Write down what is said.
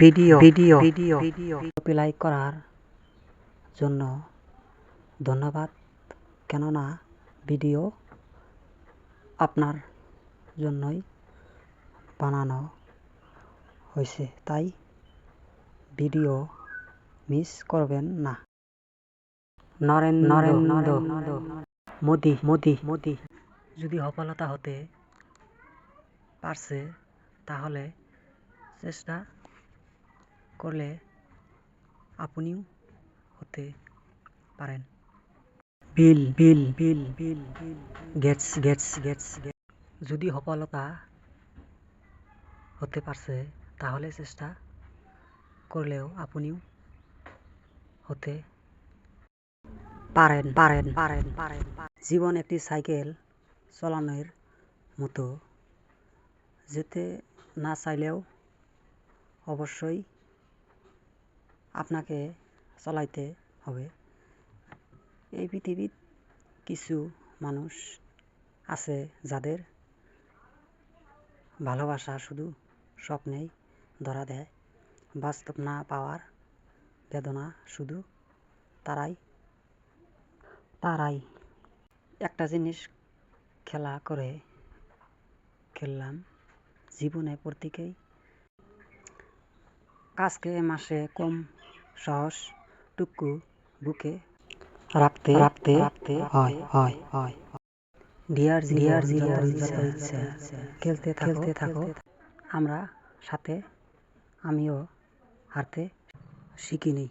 Video video video video like করার জন্য ধন্যবাদ। কেননা ভিডিও আপনার জন্যই বানানো হয়েছে তাই ভিডিও মিস করবেন না। নরেন নরেন্দ্র মোদি মোদি মোদি যদি সফলতা হতে পারছে তাহলে চেষ্টা করলে আপনিও হতে পারেন। Bill Bill Bill Bill Bill Gates Gates Gates যদি সফলতা হতে পারছে তাহলে চেষ্টা করলেও আপনিও হতে পারেন পারেন পারেন পারেন। জীবন একটি সাইকেল চালানোর মতো যেতে না চাইলেও অবশ্যই আপনাকে চালাইতে হবে। এই পৃথিবীত কিছু মানুষ আছে যাদের ভালোবাসা শুধু স্বপ্নেই ধরা দেয়, বাস্তব না পাওয়ার বেদনা শুধু তারাই তারাই। একটা জিনিস খেলা করে খেললাম জীবনে প্রত্যেকেই। কাজকে মাসে কম সাহস টুকু বুকে রাখতে রাখতে রাখতে হয় হয় হয় ডিয়ার ডিয়ার ডিয়ার খেলতে খেলতে থাকো। আমরা সাথে আমিও হারতে শিখিনি।